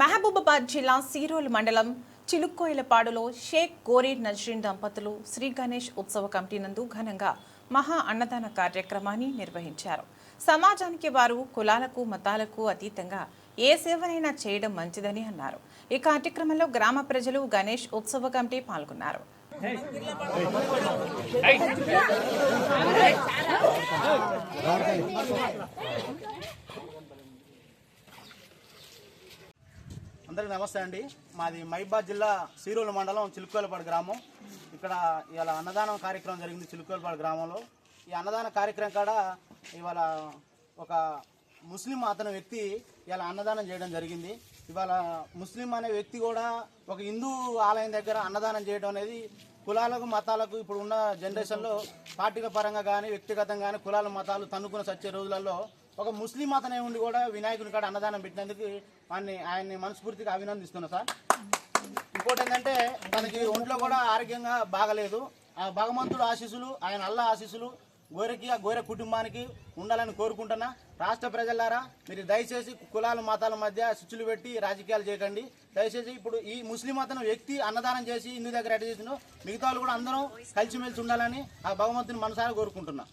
మహబూబాబాద్ జిల్లా సీరోలు మండలం చిలుక్కోయిలపాడులో షేక్ గోరీ నజ్రీన్ దంపతులు శ్రీ గణేష్ ఉత్సవ కమిటీ నందు ఘనంగా మహా అన్నదాన కార్యక్రమాన్ని నిర్వహించారు. సమాజానికి వారు కులాలకు మతాలకు అతీతంగా ఏ సేవనైనా చేయడం మంచిదని అన్నారు. ఈ కార్యక్రమంలో గ్రామ ప్రజలు గణేష్ ఉత్సవ కమిటీ పాల్గొన్నారు. అందరికీ నమస్తే అండి. మాది మహిబాద్ జిల్లా సీరోలు మండలం చిలుకోలపాడు గ్రామం. ఇక్కడ ఇవాళ అన్నదానం కార్యక్రమం జరిగింది చిలుకోలపాడు గ్రామంలో. ఈ అన్నదాన కార్యక్రమం కాడ ఇవాళ ఒక ముస్లిం అతని వ్యక్తి ఇవాళ అన్నదానం చేయడం జరిగింది. ఇవాళ ముస్లిం అనే వ్యక్తి కూడా ఒక హిందూ ఆలయం దగ్గర అన్నదానం చేయడం అనేది కులాలకు మతాలకు ఇప్పుడు ఉన్న జనరేషన్లో పార్టీల పరంగా కానీ వ్యక్తిగతంగా కానీ కులాల మతాలు తన్నుకుని సచ్చే రోజులలో ఒక ముస్లిం అతనే ఉండి కూడా వినాయకుని కాడ అన్నదానం పెట్టినందుకు వాడిని ఆయన్ని మనస్ఫూర్తిగా అభినందిస్తున్నా సార్. ఇంకోటి ఏంటంటే తనకి ఒంట్లో కూడా ఆరోగ్యంగా బాగలేదు. ఆ భగవంతుడు ఆశీస్సులు ఆయన అల్లా ఆశీస్సులు గోరెకి ఆ గోరె కుటుంబానికి ఉండాలని కోరుకుంటున్నా. రాష్ట్ర ప్రజలారా మీరు దయచేసి కులాల మతాల మధ్య స్విచ్లు పెట్టి రాజకీయాలు చేయకండి. దయచేసి ఇప్పుడు ఈ ముస్లిం అతను వ్యక్తి అన్నదానం చేసి హిందూ దగ్గర అడ్డ చేసినో మిగతా వాళ్ళు కూడా అందరం కలిసిమెలిసి ఉండాలని ఆ భగవంతుని మనసారా కోరుకుంటున్నా.